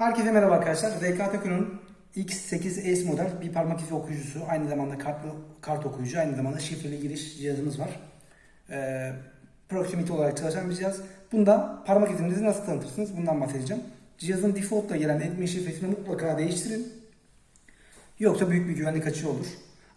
Herkese merhaba arkadaşlar. RK Tekno'nun X8S model bir parmak izi okuyucusu, aynı zamanda kartlı, kart okuyucu, aynı zamanda şifreli giriş cihazımız var. Ee, proximity olarak çalışan bir cihaz. Bunda parmak izinizi nasıl tanıtırsınız? Bundan bahsedeceğim. Cihazın default'la gelen admin şifresini mutlaka değiştirin. Yoksa büyük bir güvenlik açığı olur.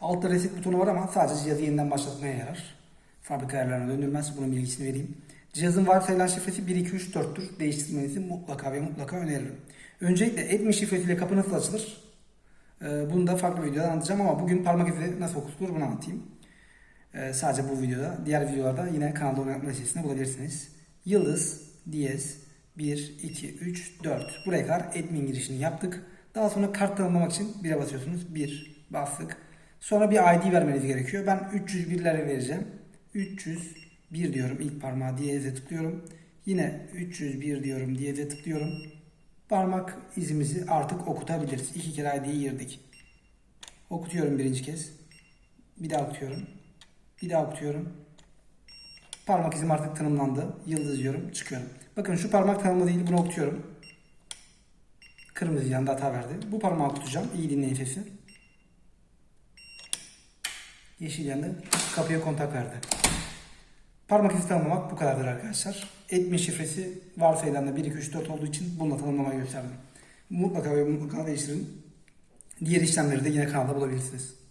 Altta reset butonu var ama sadece cihazı yeniden başlatmaya yarar. Fabrika ayarlarına döndürmez. Bunun bilgisini vereyim. Cihazın varsayılan şifresi 1234'tür. Değiştirmenizi mutlaka ve mutlaka öneririm. Öncelikle admin şifresiyle kapı nasıl açılır? Ee, Bunu da farklı bir videoda anlatacağım ama bugün parmak izi nasıl okutulur bunu anlatayım. Ee, Sadece bu videoda. Diğer videolarda yine kanalda oynatma listesinde bulabilirsiniz. Yıldız, diyez, 1, 2, 3, 4. Buraya kadar admin girişini yaptık. Daha sonra kart tanımlamak için 1'e basıyorsunuz. 1 bastık. Sonra bir ID vermeniz gerekiyor. Ben 301'lere vereceğim. 301 diyorum. İlk parmağı diyeze tıklıyorum. Yine 301 diyorum. Diyeze tıklıyorum. Parmak izimizi artık okutabiliriz. İki kere ID'yi girdik. Okutuyorum birinci kez. Bir daha okutuyorum. Bir daha okutuyorum. Parmak izim artık tanımlandı. Yıldız diyorum. Çıkıyorum. Bakın şu parmak tanımlı değil. Bunu okutuyorum. Kırmızı yanda hata verdi. Bu parmağı okutacağım. İyi dinleyin sesi. Yeşil yandı. Kapıya kontak verdi. Parmak izi tanımlamak bu kadardır arkadaşlar. Admin şifresi varsayılan da 1, 2, 3, 4 olduğu için bununla tanımlamayı gösterdim. Mutlaka ve mutlaka değiştirin. Diğer işlemleri de yine kanalda bulabilirsiniz.